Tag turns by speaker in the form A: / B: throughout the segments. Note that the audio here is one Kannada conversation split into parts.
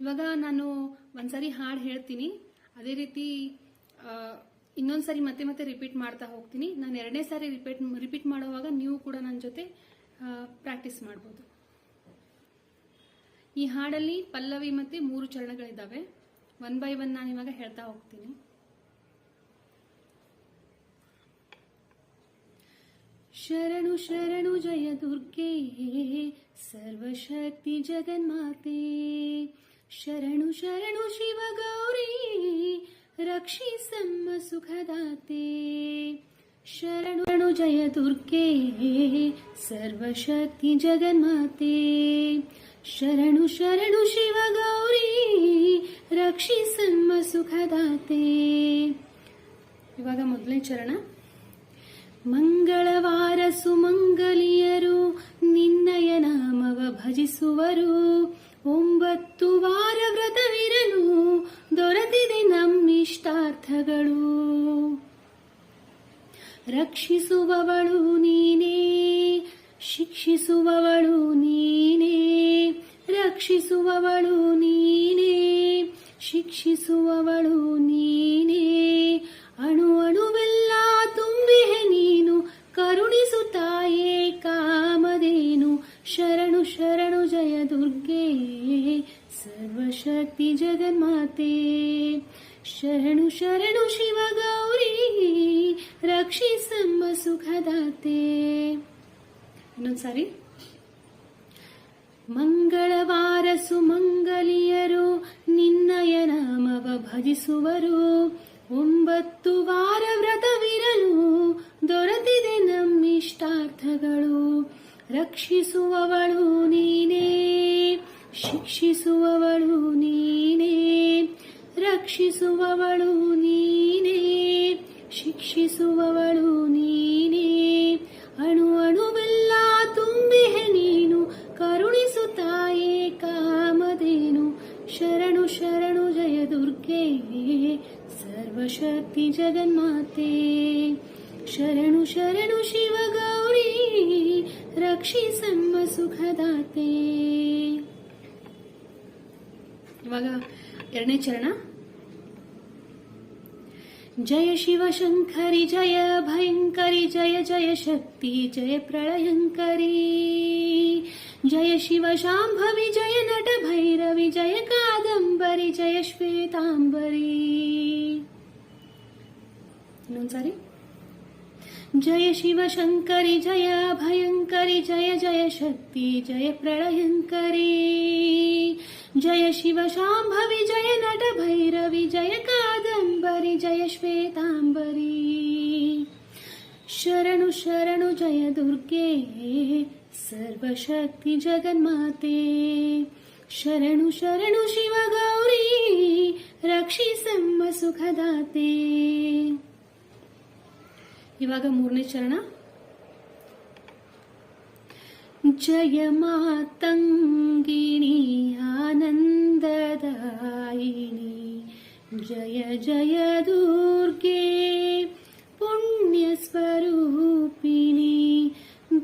A: ಇವಾಗ ನಾನು ಒಂದ್ಸರಿ ಹಾಡು ಹೇಳ್ತೀನಿ. ಅದೇ ರೀತಿ ಇನ್ನೊಂದ್ಸರಿ ಮತ್ತೆ ಮತ್ತೆ ರಿಪೀಟ್ ಮಾಡ್ತಾ ಹೋಗ್ತೀನಿ. ನಾನು ಎರಡನೇ ಸಾರಿ ರಿಪೀಟ್ ರಿಪೀಟ್ ಮಾಡುವಾಗ ನೀವು ಕೂಡ ನನ್ನ ಜೊತೆ ಪ್ರಾಕ್ಟೀಸ್ ಮಾಡ್ಬೋದು. ಈ ಹಾಡಲ್ಲಿ ಪಲ್ಲವಿ ಮತ್ತೆ ಮೂರು ಚರಣಗಳಿದ್ದಾವೆ. ಒನ್ ಬೈ ಒನ್ ನಾನು ಇವಾಗ ಹೇಳ್ತಾ ಹೋಗ್ತೀನಿ. ಶರಣು ಶರಣು ಜಯ ದುರ್ಗೆ, ಸರ್ವಶಕ್ತಿ ಜಗನ್ಮಾತೆ. ಶರಣು ಶರಣು ಶಿವ ಗೌರಿ, ರಕ್ಷಿಸಮ್ಮ ಸುಖದಾತೆ. ಶರಣು ಜಯ ದುರ್ಗೆ, ಸರ್ವಶಕ್ತಿ ಜಗನ್ಮಾತೆ. ಶರಣು ಶರಣು ಶಿವ ಗೌರಿ, ರಕ್ಷಿಸಮ್ಮ ಸುಖದಾತೆ. ಇವಾಗ ಮೊದಲನೇ ಚರಣ. ಮಂಗಳವಾರ ಸುಮಂಗಲಿಯರು, ನಿನ್ನಯ ನಾಮವ ಭಜಿಸುವರು. ಒಂಬತ್ತು ವಾರ ವ್ರತವಿರಲು ದೊರೆತಿದೆ ನಮ್ಮಿಷ್ಟಾರ್ಥಗಳು. ರಕ್ಷಿಸುವವಳು ನೀನೇ, ಶಿಕ್ಷಿಸುವವಳು ನೀನೇ, ರಕ್ಷಿಸುವವಳು ನೀನೇ, ಶಿಕ್ಷಿಸುವವಳು ನೀನೇ ಅಣು ಅಣುವೆಲ್ಲ ಶರಣು ಶರಣು ಜಯ ದುರ್ಗೆ. ಸರ್ವಶಕ್ತಿ ಜಗನ್ಮಾತೆ. ಶರಣು ಶರಣು ಶಿವ ಗೌರಿ. ರಕ್ಷಿಸಮ್ಮ ಸುಖದಾತೆ. ಇನ್ನೊಂದ್ಸಾರಿ ಮಂಗಳವಾರ ಸುಮಂಗಲಿಯರು, ನಿನ್ನಯ ನಾಮವ ಭಜಿಸುವರು. ಒಂಬತ್ತು ವಾರ ವ್ರತವಿರಲು ದೊರೆತಿದೆ ನಮ್ಮಿಷ್ಟಾರ್ಥಗಳು. ರಕ್ಷಿಸುವವಳು ನೀನೇ, ಶಿಕ್ಷಿಸುವವಳು ನೀನೇ, ರಕ್ಷಿಸುವವಳು ನೀನೇ, ಶಿಕ್ಷಿಸುವವಳು ನೀನೇ. ಅಣು ಅಣುವೆಲ್ಲ ತುಂಬಿಹೆ ನೀನು ಕರುಣಿಸುತ್ತಾಯೇ ಕಾಮದೇನು ಶರಣು ಶರಣು ಜಯ ದುರ್ಗೆ ಸರ್ವಶಕ್ತಿ ಜಗನ್ಮಾತೆ. ಶರಣು ಶರಣು ಶಿವ ಗೌರಿ ರಕ್ಷಿಸಮ್ಮ ಸುಖದಾತೆ ಇವಾಗ ಎರಡನೇ ಚರಣ ಜಯ ಶಿವ ಶಂಕರಿ ಜಯ ಭಯಂಕರಿ ಜಯ ಜಯ ಶಕ್ತಿ ಜಯ ಪ್ರಳಯಂಕರಿ ಜಯ ಶಿವ ಶಾಂಭವಿ ಜಯ ನಟ ಭೈರವಿ ಜಯ ಕಾದಂಬರಿ ಜಯ ಶ್ವೇತಾಂಬರಿ ಇನ್ನೊಂದ್ಸಾರಿ जय शिव शंकरी, जय भयंकर जय जय शक्ति, जय प्रलयङ्करी जय शिव शिवशाम्भवि जय नट भैरवी, जय कादंबरी, जय श्वेतांबरी। शरणु शरणु, जय दुर्गे, सर्वशक्ति जगन्माते। शरणु शरणु शिवगौरी रक्षी सम्म सुखदाते ಇವಾಗ ಮೂರನೇ ಚರಣ ಜಯ ಮಾತಂಗಿಣಿ ಆನಂದದಾಯಿನಿ ಜಯ ಜಯ ದುರ್ಗೆ ಪುಣ್ಯ ಸ್ವರೂಪಿಣಿ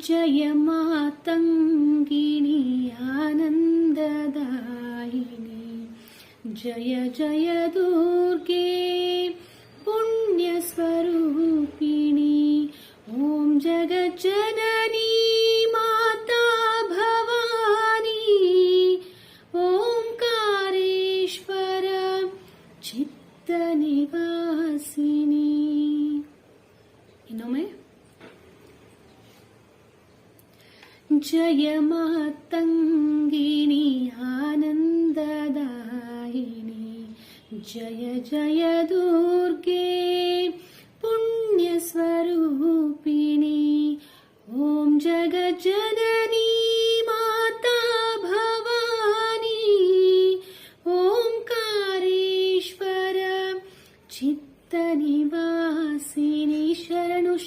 A: ಜಯ ಮಾತಂಗಿಣಿ ಆನಂದದಾಯಿನಿ ಜಯ ಜಯ ದುರ್ಗೆ ಪುಣ್ಯ ಸ್ವರೂಪಿಣಿ जगज्जननी माता भवानी ओङ्कारेश्वर चित्तनिवासिनी इनोमे जय मातङ्गिनी आनन्ददायिनी जय जय दू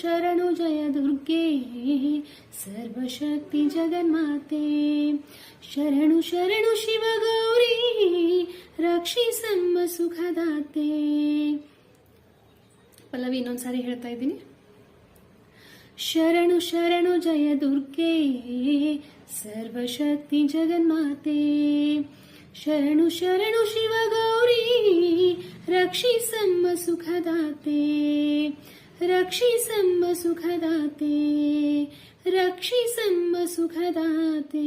A: ಶರಣು ಜಯ ದುರ್ಗೆ. ಸರ್ವಶಕ್ತಿ ಜಗನ್ಮಾತೆ. ಶರಣು ಶರಣು ಶಿವಗೌರಿ ರಕ್ಷಿಸಮ್ಮ ಸುಖದಾತೆ. ಪಲ್ಲವಿ ಇನ್ನೊಂದ್ಸಾರಿ ಹೇಳ್ತಾ ಇದ್ದೀನಿ. ಶರಣು ಶರಣು ಜಯ ದುರ್ಗೆ. ಸರ್ವಶಕ್ತಿ ಜಗನ್ಮಾತೆ. ಶರಣು ಶರಣು ಶಿವಗೌರಿ ರಕ್ಷಿಸಮ್ಮ ಸುಖದಾತೆ. रक्षि संब सुखदाते रक्षि संब सुखदाते।